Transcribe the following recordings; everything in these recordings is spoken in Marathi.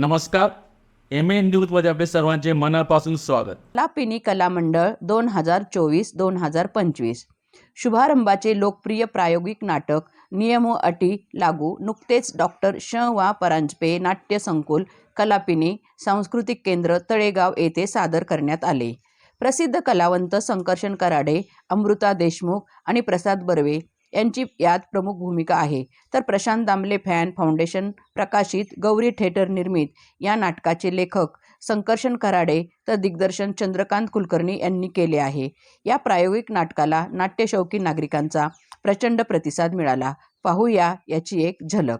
नमस्कार. एम एन न्यूजमध्ये आपले सर्वांचे मनापासून स्वागत. लापिनी कला मंडळ दोन हजार चोवीस दोन हजार पंचवीस. शुभारंभाचे लोकप्रिय प्रायोगिक नाटक नियम अटी लागू नुकतेच डॉक्टर श. वा. परांजपे नाट्य संकुल कलापिनी सांस्कृतिक केंद्र तळेगाव येथे सादर करण्यात आले. प्रसिद्ध कलावंत संकर्षण कराडे अमृता देशमुख आणि प्रसाद बर्वे यांची यात प्रमुख भूमिका आहे. तर प्रशांत दामले फॅन फाउंडेशन प्रकाशित गौरी थिएटर निर्मित या नाटकाचे लेखक संकर्षण कराडे तर दिग्दर्शन चंद्रकांत कुलकर्णी यांनी केले आहे. या प्रायोगिक नाटकाला नाट्यशौकी नागरिकांचा प्रचंड प्रतिसाद मिळाला. पाहूया याची एक झलक.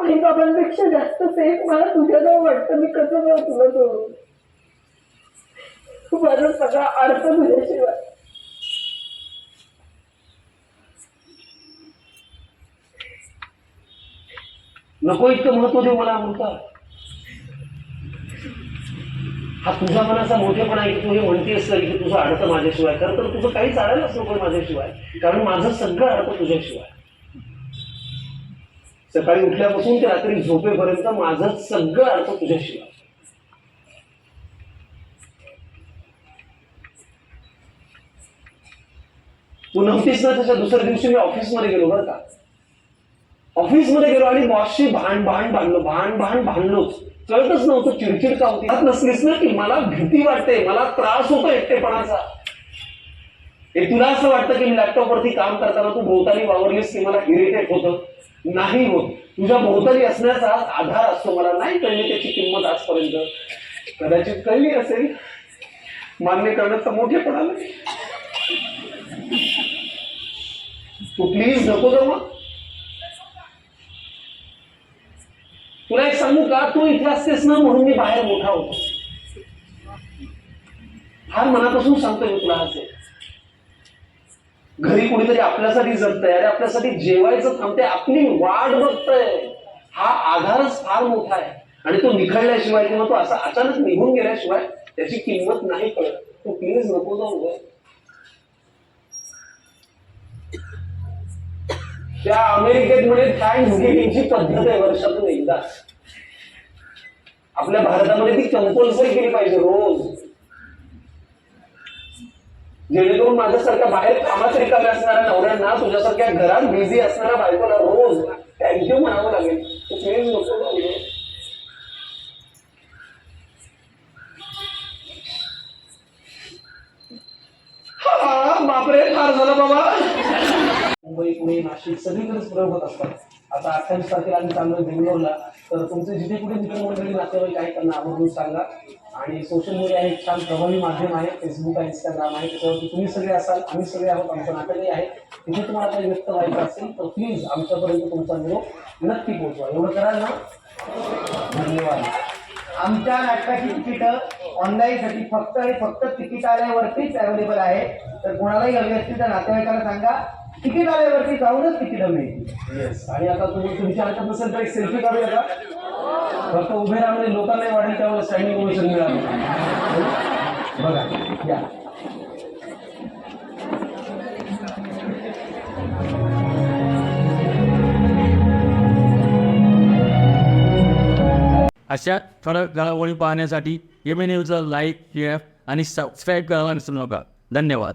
आई बाबांपेक्षा जास्त सेफ मला तुझ्याजवळ वाटतं. मी कसं जाऊ तुला सोडून माझा सगळा अर्थ तुझ्याशिवाय नको इतकं महत्त्व देऊ मला म्हणता हा तुझ्या मनाचा मोठेपणा आहे की तू हे म्हणतेस तर की तुझं अडतं माझ्याशिवाय. खरं तर तुझं काही चालायलाच नको माझ्याशिवाय. कारण माझं सगळं अडतं तुझ्याशिवाय. सकाळी उठल्यापासून ते रात्री झोपेपर्यंत माझं सगळं अडतं तुझ्याशिवाय. तू नव्हतीस ना त्याच्या दुसऱ्या दिवशी मी ऑफिसमध्ये गेलो बरं का? ऑफिसमध्ये गेलो आणि बॉसशी भांड भांड भांडलो भांड भांड भांडलोच कळतच नव्हतं चिडचिड का होती? हात नसलीस ना की मला भीती वाटते मला त्रास होतो एकटेपणाचा. हे तुला असं वाटतं की मी लॅपटॉपवरती काम करताना तू भोवताली वावरलीस की मला इरिटेट होतं? नाही होत. तुझ्या भोवताली असण्याचा आधार असतो. मला नाही कळली त्याची किंमत आजपर्यंत. कदाचित कळली असेल. मान्य करण्याचा मोठेपणा नाही तू प्लीज नको जाऊ मग तुला एक सांगू का? तू इथे असतेस ना म्हणून मी बाहेर मोठा होतो. फार मनापासून सांगतोय मी तुला असे घरी कुणीतरी आपल्यासाठी जगतंय अरे आपल्यासाठी जेवायचं थांबते आपली वाट बघतंय. हा आधारच फार मोठा आहे. आणि तो निखळल्याशिवाय किंवा तो असा अचानक निघून गेल्याशिवाय त्याची किंमत नाही कळत. तू प्लीज नको जाऊ गं. त्या अमेरिकेत म्हणजे थँक्स गिव्हिंगची पद्धत आहे वर्षातून एकदा. आपल्या भारतामध्ये ती कंपल्सरी केली पाहिजे रोज. जेणेकरून माझ्यासारख्या बाहेर कामात रिकाम्या असणाऱ्या नवऱ्यांना तुझ्यासारख्या घरात बिझी असणाऱ्या बायकोला रोज थँक्यू म्हणावं लागेल. तू प्लीज नको हा, बापरे फार झालं बाबा. मुंबई पुणे नाशिक सगळीकडेच प्रयोग होत असतात. आता अठ्ठावीस तारखेला आम्ही चांगलं बेंगलोरला. तर तुमचे जिथे कुठे मित्रमंडळी नातेवाईक आहेत त्यांना आवर्जून सांगा. आणि सोशल मीडिया हे एक छान प्रभावी माध्यम आहे. फेसबुक आहे इंस्टाग्राम आहे. त्याच्यावरती तुम्ही सगळे असाल आम्ही सगळे आहोत. आमचं नाटकही आहे. तिथे तुम्हाला काही व्यक्त व्हायचं असेल तर प्लीज आमच्यापर्यंत तुमचा निरोप नक्की पोहोचवा. एवढं कराल ना? धन्यवाद. आमच्या नाटकाची तिकीटं ऑनलाईनसाठी फक्त आणि फक्त तिकीट आल्यावरतीच अवेलेबल आहे. तर कोणालाही हवी असतील तर नातेवाईकाला सांगा. तिकीट आल्यावरती जाऊनच तिकीटं मिळतील येस आणि आता तुम्ही तुमच्या हातात नसेल तर एक सेल्फी काढूया का? फक्त उभे राहणे लोकांनाही वाटेल त्यामुळे स्टँडिंग ओवेशन मिळालं. बघा या. अशा ठळक घडामोडी पाहण्यासाठी एम एन न्यूजला लाईक शेअर आणि सबस्क्राईब करायला विसरू नका. धन्यवाद.